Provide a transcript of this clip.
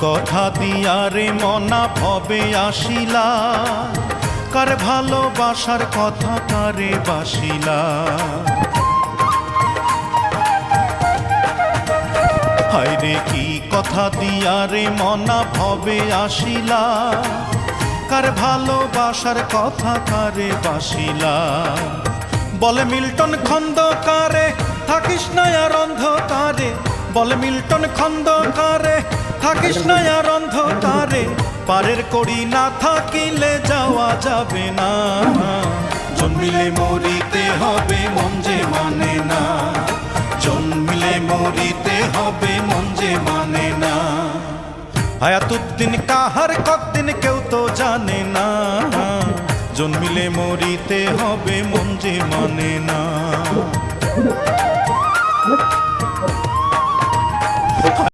কথা দিয়া রে মনা ভবে আসিলা। কার ভালোবাসার কথা কারে বাসিলা। হায়রে কি কথা দিয়া রে মনা ভবে আসিলা। কার ভালোবাসার কথা কারে বাসিলা। বলে মিল্টন খন্দকারে থাকিস না আর অন্ধকারে। বলে মিল্টন খন্দকারে থাকিস না আর অন্ধকারে, পারের করি না থাকিলে যাওয়া যাবে না। জন্মিলে মরিতে হবে মন যে মানে না। জন্মিলে মরিতে হবে মন যে মানে না। হায়াতুদ্দিন কাহার কতদিন কেউ তো জানে না। জন্মিলে মরিতে হবে মন যে মানে না।